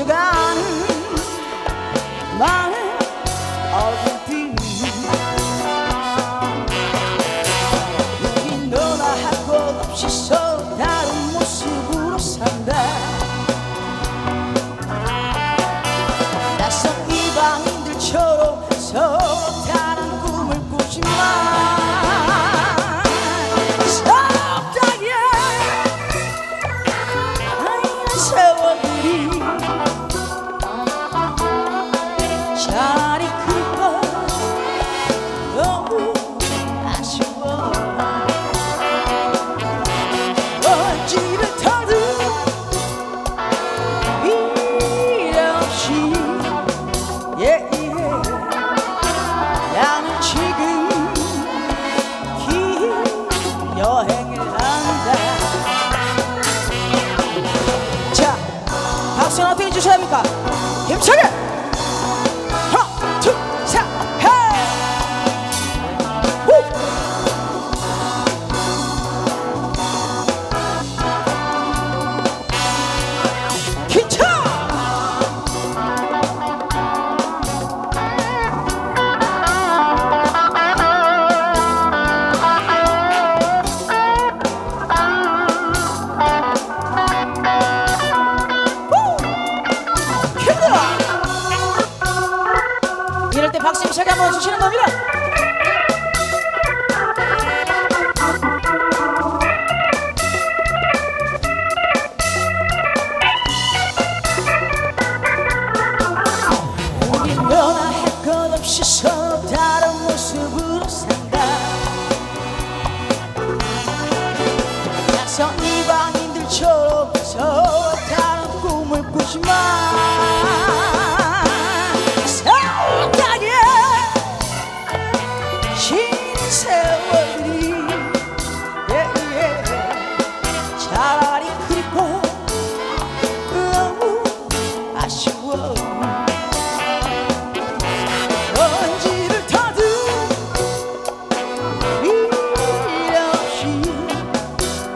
시간 나는 You. 주셔야 합니까? 힘차게! 심차게 한번 주시는 겁니다. 이방인들처럼 서로 다른 꿈을 꾸지 마.